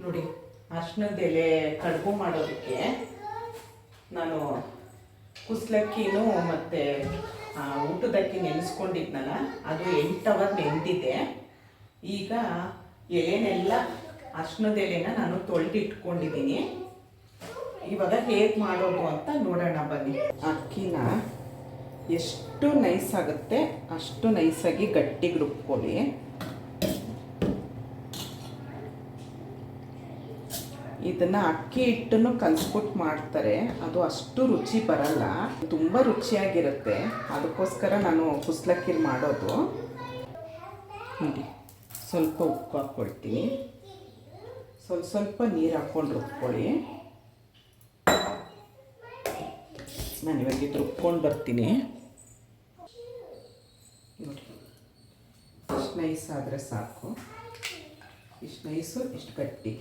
ನೋಡಿ, ಅರ್ಶಿನದ ಎಲೆ ಕಡುಬು ಮಾಡೋದಕ್ಕೆ ನಾನು ಕುಸ್ಲಕ್ಕಿನೂ ಮತ್ತು ಊಟದಕ್ಕಿ ನೆನೆಸ್ಕೊಂಡಿದ್ನಲ್ಲ, ಅದು ಎಂಟು ಅವರ್ ನೆಂದಿದೆ. ಈಗ ಎಲೆನೆಲ್ಲ ಅರ್ಶಿನದ ಎಲೆನ ನಾನು ತೊಳೆದು ಇಟ್ಕೊಂಡಿದ್ದೀನಿ ಇವಾಗ ಹೇಗೆ ಮಾಡೋದು ಅಂತ ನೋಡೋಣ, ಬನ್ನಿ. ಅಕ್ಕಿನ ಎಷ್ಟು ನೈಸ್ ಆಗುತ್ತೆ, ಅಷ್ಟು ನೈಸಾಗಿ ಗಟ್ಟಿಗೆ ರುಬ್ಕೊಳ್ಳಿ. ಇದನ್ನ ಅಕ್ಕಿ ಹಿಟ್ಟನ್ನು ಕಲಿಸ್ಬಿಟ್ಟು ಮಾಡ್ತಾರೆ. ಅದು ಅಷ್ಟು ರುಚಿ ಬರಲ್ಲ. ತುಂಬ ರುಚಿಯಾಗಿರುತ್ತೆ. ಅದಕ್ಕೋಸ್ಕರ ನಾನು ಕುಸ್ಲಕ್ಕಿ ಮಾಡೋದು. ನೋಡಿ, ಸ್ವಲ್ಪ ಉಪ್ಪು ಹಾಕ್ಕೊಳ್ತೀನಿ. ಸ್ವಲ್ಪ ಸ್ವಲ್ಪ ನೀರು ಹಾಕ್ಕೊಂಡು ರುಬ್ಕೊಳ್ಳಿ. ನಾನು ಇವಾಗ ಇದು ರುಬ್ಕೊಂಡು ಬರ್ತೀನಿ. ನೋಡಿ, ಇಷ್ಟು ನೈಸ್ ಆದರೆ ಸಾಕು. ಇಷ್ಟು ನೈಸು ಇಷ್ಟು ಗಟ್ಟಿ.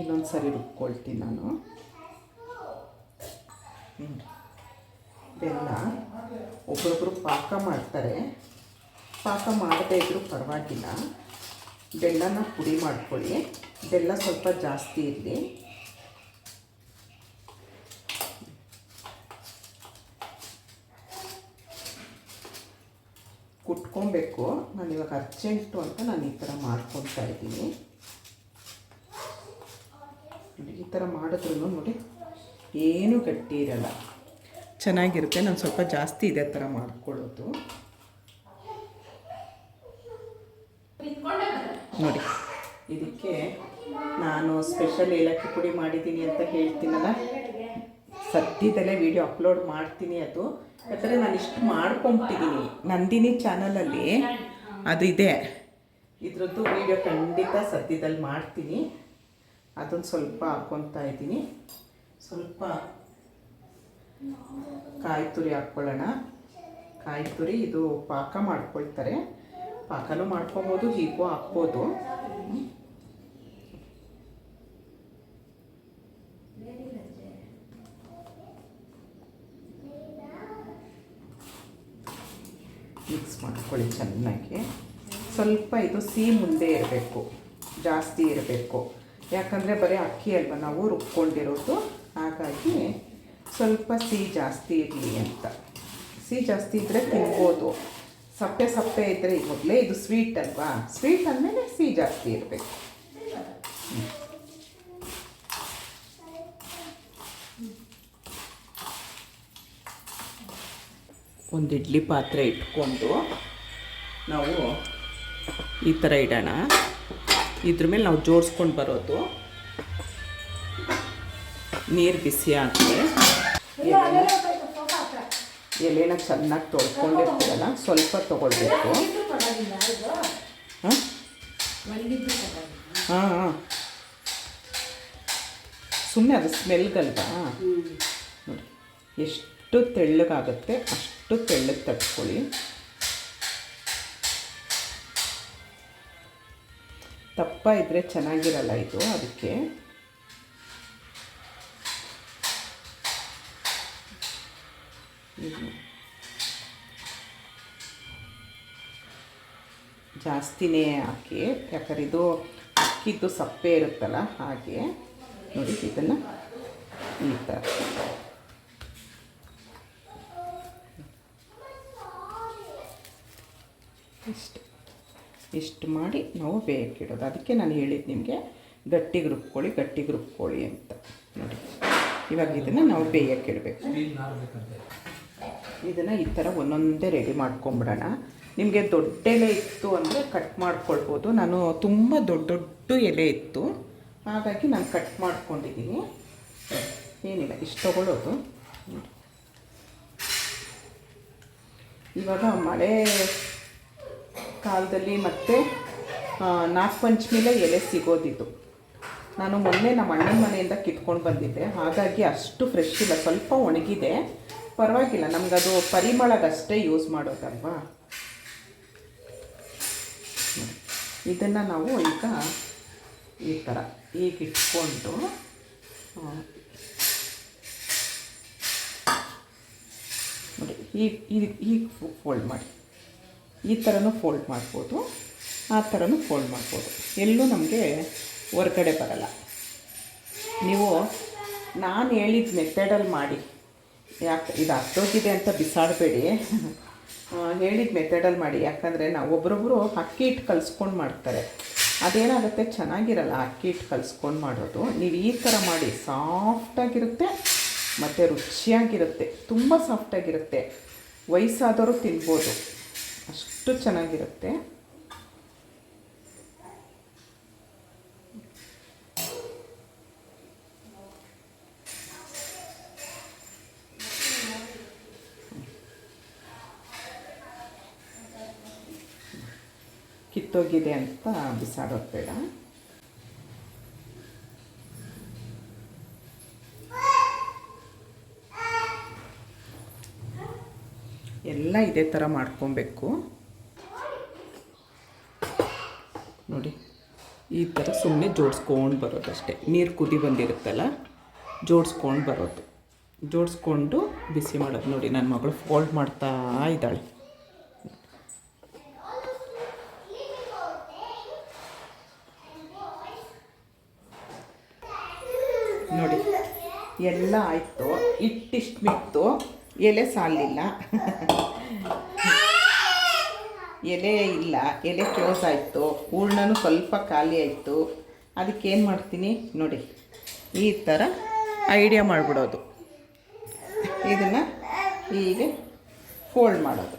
ಇನ್ನೊಂದು ಸರಿ ರುಬ್ಕೊಳ್ತೀನಿ ನಾನು. ಬೆಲ್ಲ. ಒಬ್ಬೊಬ್ಬರು ಪಾಕ ಮಾಡ್ತಾರೆ. ಪಾಕ ಮಾಡದೇ ಇದ್ದರೂ ಪರವಾಗಿಲ್ಲ. ಬೆಲ್ಲನ ಪುಡಿ ಮಾಡ್ಕೊಳ್ಳಿ. ಬೆಲ್ಲ ಸ್ವಲ್ಪ ಜಾಸ್ತಿ ಇರಲಿ. ಕುಟ್ಕೊಬೇಕು. ನಾನು ಇವಾಗ ಅರ್ಜೆಂಟು ಅಂತ ನಾನು ಈ ಥರ ಮಾಡ್ಕೊತಾ ಇದ್ದೀನಿ. ಈ ಥರ ಮಾಡಿದ್ರೂ ನೋಡಿ, ಏನೂ ಗಟ್ಟಿ ಇರಲ್ಲ. ಚೆನ್ನಾಗಿರುತ್ತೆ ನಾನು ಸ್ವಲ್ಪ ಜಾಸ್ತಿ ಇದೆ ಥರ ಮಾಡ್ಕೊಳ್ಳೋದು. ನೋಡಿ, ಇದಕ್ಕೆ ನಾನು ಸ್ಪೆಷಲ್ ಏಲಕ್ಕಿ ಪುಡಿ ಮಾಡಿದ್ದೀನಿ ಅಂತ ಹೇಳ್ತೀನಲ್ಲ? ಸದ್ಯದಲ್ಲೇ ವಿಡಿಯೋ ಅಪ್ಲೋಡ್ ಮಾಡ್ತೀನಿ ಅದು. ಯಾಕಂದರೆ ನಾನು ಇಷ್ಟು ಮಾಡ್ಕೊಂಬಿಟ್ಟಿದ್ದೀನಿ ನಂದಿನಿ ಚಾನಲಲ್ಲಿ ಅದು ಇದೆ. ಇದ್ರದ್ದು ವಿಡಿಯೋ ಖಂಡಿತ ಸದ್ಯದಲ್ಲಿ ಮಾಡ್ತೀನಿ. ಅದನ್ನು ಸ್ವಲ್ಪ ಹಾಕ್ಕೊತಾ ಇದ್ದೀನಿ. ಸ್ವಲ್ಪ ಕಾಯಿ ತುರಿ ಹಾಕ್ಕೊಳ್ಳೋಣ. ಕಾಯಿ ತುರಿ ಇದು ಪಾಕ ಮಾಡ್ಕೊಳ್ತಾರೆ. ಪಾಕನೂ ಮಾಡ್ಕೊಬೋದು, ಹೀಗೂ ಹಾಕ್ಬೋದು. ಮಿಕ್ಸ್ ಮಾಡ್ಕೊಳ್ಳಿ ಚೆನ್ನಾಗಿ. ಸ್ವಲ್ಪ ಇದು ಸಿಹಿ ಮುಂದೆ ಇರಬೇಕು. ಜಾಸ್ತಿ ಇರಬೇಕು. ಯಾಕಂದರೆ ಬರೀ ಅಕ್ಕಿ ಅಲ್ವ, ನಾವು ರುಬ್ಕೊಂಡಿರೋದು. ಹಾಗಾಗಿ ಸ್ವಲ್ಪ ಸಿಹಿ ಜಾಸ್ತಿ ಇರಲಿ ಅಂತ. ಸಿಹಿ ಜಾಸ್ತಿ ಇದ್ದರೆ ತಿನ್ಬೋದು. ಸಪ್ಪೆ ಸಪ್ಪೆ ಇದ್ದರೆ ಮೊದಲೇ ಇದು ಸ್ವೀಟ್ ಅಲ್ವಾ? ಸ್ವೀಟ್ ಅಂದಮೇಲೆ ಸಿಹಿ ಜಾಸ್ತಿ ಇರಬೇಕು. ಒಂದು ಇಡ್ಲಿ ಪಾತ್ರೆ ಇಟ್ಕೊಂಡು ನಾವು ಈ ಥರ ಇಡೋಣ. ಇದ್ರ ಮೇಲೆ ನಾವು ಜೋಡಿಸ್ಕೊಂಡು ಬರೋದು. ನೀರು ಬಿಸಿ ಆದರೆ ಎಲೆನ ಎಲೆನ ಚೆನ್ನಾಗಿ ತೊಳ್ಕೊಂಡಿರ್ತೀರಲ್ಲ ಸ್ವಲ್ಪ ತೊಗೊಳ್ಬೇಕು. ಹಾಂ ಹಾಂ ಹಾಂ. ಸುಮ್ಮನೆ ಅದು ಸ್ಮೆಲ್ಗಲ್ವಾ? ನೋಡಿ ಎಷ್ಟು ತೆಳ್ಳಗಾಗುತ್ತೆ ಅಷ್ಟು ತೆಳ್ಳಗೆ ತಟ್ಕೊಳ್ಳಿ. ದಪ್ಪ ಇದ್ದರೆ ಚೆನ್ನಾಗಿರಲ್ಲ ಇದು, ಅದಕ್ಕೆ. ಜಾಸ್ತಿನೇ ಹಾಕಿ, ಯಾಕಂದ್ರೆ ಇದು ಅಕ್ಕಿದ್ದು ಸಪ್ಪೆ ಇರುತ್ತಲ್ಲ ಹಾಗೆ. ನೋಡಿ, ಇದನ್ನು ಈ ಥರ ಇಷ್ಟು. ಇಷ್ಟು ಮಾಡಿ ನಾವು ಬೇಯಕ್ಕಿಡೋದು ಅದಕ್ಕೆ ನಾನು ಹೇಳಿದ್ದು ನಿಮಗೆ ಗಟ್ಟಿಗೆ ರುಬ್ಕೊಳ್ಳಿ ಗಟ್ಟಿಗೆ ರುಬ್ಕೊಳ್ಳಿ ಅಂತ. ನೋಡಿ. ಇವಾಗ ಇದನ್ನು ನಾವು ಬೇಯಕ್ಕಿಡಬೇಕು ಇದನ್ನು ಈ ಥರ ಒಂದೊಂದೇ ರೆಡಿ ಮಾಡ್ಕೊಂಬಿಡೋಣ. ನಿಮಗೆ ದೊಡ್ಡ ಎಲೆ ಇತ್ತು ಅಂದರೆ ಕಟ್ ಮಾಡ್ಕೊಳ್ಬೋದು. ನಾನು ತುಂಬ ದೊಡ್ಡ ದೊಡ್ಡ ಎಲೆ ಇತ್ತು. ಹಾಗಾಗಿ ನಾನು ಕಟ್ ಮಾಡ್ಕೊಂಡಿದ್ದೀನಿ. ಏನಿಲ್ಲ, ಇಷ್ಟು ತಗೊಳ್ಳೋದು. ಇವಾಗ ಮಳೆ ಕಾಲದಲ್ಲಿ ಮತ್ತೆ ನಾಗಪಂಚಮಿಲೇ ಪಂಚಮಿಲೆ ಎಲೆ ಸಿಗೋದಿದ್ದು ನಾನು ಮೊನ್ನೆ ನಮ್ಮ ಅಣ್ಣನ ಮನೆಯಿಂದ ಕಿತ್ಕೊಂಡು ಬಂದಿದ್ದೆ. ಹಾಗಾಗಿ ಅಷ್ಟು ಫ್ರೆಶ್ ಇಲ್ಲ. ಸ್ವಲ್ಪ ಒಣಗಿದೆ. ಪರವಾಗಿಲ್ಲ. ನಮಗದು ಪರಿಮಳಗಷ್ಟೇ ಯೂಸ್ ಮಾಡೋದಲ್ವಾ? ಇದನ್ನು ನಾವು ಈಗ ಈ ಥರ ಇಟ್ಕೊಂಡು ನೋಡಿ ಈಗ ಈಗ ಫೋಲ್ಡ್ ಮಾಡಿ. ಈ ಥರನೂ ಫೋಲ್ಡ್ ಮಾಡ್ಬೋದು, ಆ ಥರನೂ ಫೋಲ್ಡ್ ಮಾಡ್ಬೋದು. ಎಲ್ಲೂ ನಮಗೆ ಹೊರ್ಗಡೆ ಬರಲ್ಲ. ನೀವು ನಾನು ಹೇಳಿದ ಮೆಥಡಲ್ಲಿ ಮಾಡಿ. ಯಾಕೆ ಇದು ಹತ್ತೋಗಿದೆ ಅಂತ ಬಿಸಾಡಬೇಡಿ. ಹೇಳಿದ ಮೆಥಡಲ್ಲಿ ಮಾಡಿ. ಯಾಕಂದರೆ ನಾವು ಒಬ್ರೊಬ್ಬರು ಅಕ್ಕಿ ಹಿಟ್ಟು ಕಲಿಸ್ಕೊಂಡು ಮಾಡ್ತಾರೆ. ಅದೇನಾಗುತ್ತೆ? ಚೆನ್ನಾಗಿರಲ್ಲ ಅಕ್ಕಿ ಹಿಟ್ಟು ಕಲಿಸ್ಕೊಂಡು ಮಾಡೋದು. ನೀವು ಈ ಥರ ಮಾಡಿ ಸಾಫ್ಟಾಗಿರುತ್ತೆ ಮತ್ತು ರುಚಿಯಾಗಿರುತ್ತೆ. ತುಂಬ ಸಾಫ್ಟಾಗಿರುತ್ತೆ ವಯಸ್ಸಾದವರು ತಿನ್ಬೋದು. ಅಷ್ಟು ಚೆನ್ನಾಗಿರುತ್ತೆ. ಕಿತ್ತೋಗಿದೆ ಅಂತ ಬಿಸಾಡೋದು ಬೇಡ. ಎಲ್ಲ ಇದೇ ಥರ ಮಾಡ್ಕೊಬೇಕು ನೋಡಿ ಈ ಥರ ಸುಮ್ಮನೆ ಜೋಡಿಸ್ಕೊಂಡು ಬರೋದಷ್ಟೇ. ನೀರು ಕುದಿ ಬಂದಿರುತ್ತಲ್ಲ, ಜೋಡಿಸ್ಕೊಂಡು ಬರೋದು. ಜೋಡಿಸ್ಕೊಂಡು ಬಿಸಿ ಮಾಡೋದು. ನೋಡಿ ನನ್ನ ಮಗಳು ಫೋಲ್ಡ್ ಮಾಡ್ತಾ ಇದ್ದಾಳೆ. ನೋಡಿ, ಎಲ್ಲ ಆಯಿತು. ಇಟ್ಟಿಷ್ಟು ಬಿತ್ತು ಎಲೆ ಸಾಲಿಲ್ಲ. ಎಲೆ ಇಲ್ಲ, ಎಲೆ ಕ್ಲೋಸ್ ಆಯಿತು, ಹೂರ್ಣನು ಸ್ವಲ್ಪ ಖಾಲಿ ಆಯಿತು. ಅದಕ್ಕೇನು ಮಾಡ್ತೀನಿ ನೋಡಿ, ಈ ಥರ ಐಡಿಯಾ ಮಾಡಿಬಿಡೋದು. ಇದನ್ನು ಹೀಗೆ ಫೋಲ್ಡ್ ಮಾಡೋದು.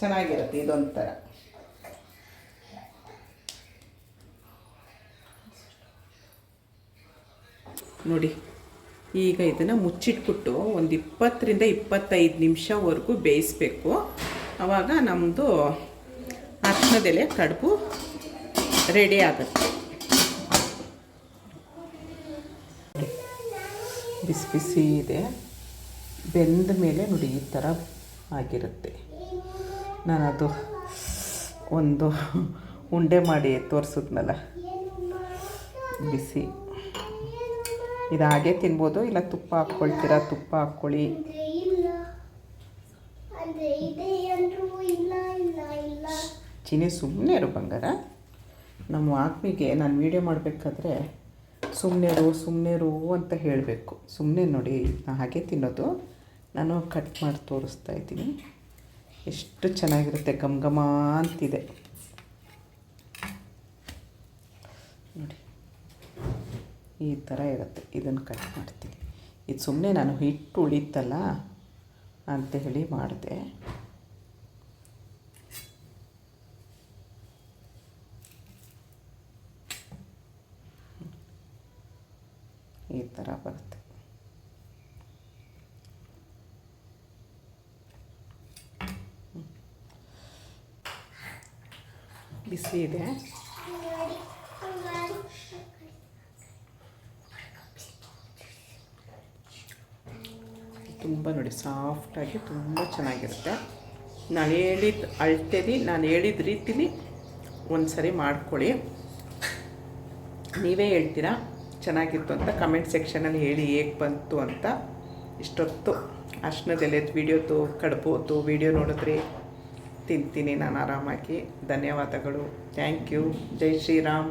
ಚೆನ್ನಾಗಿರುತ್ತೆ ಇದೊಂಥರ. ನೋಡಿ ಈಗ ಇದನ್ನು ಮುಚ್ಚಿಟ್ಬಿಟ್ಟು ಒಂದು ಇಪ್ಪತ್ತರಿಂದ ಇಪ್ಪತ್ತೈದು ನಿಮಿಷವರೆಗೂ ಬೇಯಿಸ್ಬೇಕು. ಆವಾಗ ನಮ್ಮದು ಅರ್ಶನದೆಲೆ ಕಡುಬು ರೆಡಿ ಆಗುತ್ತೆ. ಬಿಸಿ ಬಿಸಿ ಇದೆ. ಬೆಂದ ಮೇಲೆ ನೋಡಿ ಈ ಥರ ಆಗಿರುತ್ತೆ. ನಾನು ಅದು ಒಂದು ಉಂಡೆ ಮಾಡಿ ತೋರಿಸಿದ್ನಲ್ಲ. ಬಿಸಿ. ಇದು ಹಾಗೆ ತಿನ್ಬೋದು. ಇಲ್ಲ ತುಪ್ಪ ಹಾಕ್ಕೊಳ್ತೀರಾ? ತುಪ್ಪ ಹಾಕ್ಕೊಳ್ಳಿ. ಚಿನಿ ಸುಮ್ಮನೆ ಇರು ಬಂಗಾರ. ನಮ್ಮ ಆತ್ಮಿಗೆ ನಾನು ವೀಡಿಯೋ ಮಾಡಬೇಕಾದ್ರೆ ಸುಮ್ಮನೆ ರೂ ಸುಮ್ಮನೆ ರೂ ಅಂತ ಹೇಳಬೇಕು. ಸುಮ್ಮನೆ ನೋಡಿ ನಾ ಹಾಗೆ ತಿನ್ನೋದು. ನಾನು ಕಟ್ ಮಾಡಿ ತೋರಿಸ್ತಾ ಇದ್ದೀನಿ. ಎಷ್ಟು ಚೆನ್ನಾಗಿರುತ್ತೆ. ಘಮ ಘಮ ಅಂತಿದೆ. ಈ ಥರ ಇರುತ್ತೆ. ಇದನ್ನು ಕಟ್ ಮಾಡ್ತೀನಿ. ಇದು ಸುಮ್ಮನೆ ನಾನು ಹಿಟ್ಟು ಉಳಿತಲ್ಲ ಅಂತ ಹೇಳಿ ಮಾಡಿದೆ. ಈ ಥರ ಬರುತ್ತೆ. ಬಿಸಿ ಇದೆ. ತುಂಬ ನೋಡಿ ಸಾಫ್ಟಾಗಿ ತುಂಬ ಚೆನ್ನಾಗಿರುತ್ತೆ. ನಾನು ಹೇಳಿದ ಅಳ್ತೇದಿ ನಾನು ಹೇಳಿದ ರೀತಿಲಿ ಒಂದು ಸರಿ ಮಾಡ್ಕೊಳ್ಳಿ. ನೀವೇ ಹೇಳ್ತೀರಾ? ಚೆನ್ನಾಗಿತ್ತು ಅಂತ ಕಮೆಂಟ್ ಸೆಕ್ಷನಲ್ಲಿ ಹೇಳಿ ಹೇಗೆ ಬಂತು ಅಂತ. ಇಷ್ಟೊತ್ತು ಅರ್ಶನದೆಲೆದು ವೀಡಿಯೋದು ಕಡ್ಬೋದು ವೀಡಿಯೋ ನೋಡಿದ್ರಿ ತಿಂತೀನಿ ನಾನು ಆರಾಮಾಗಿ. ಧನ್ಯವಾದಗಳು. Thank you Jai Shriram.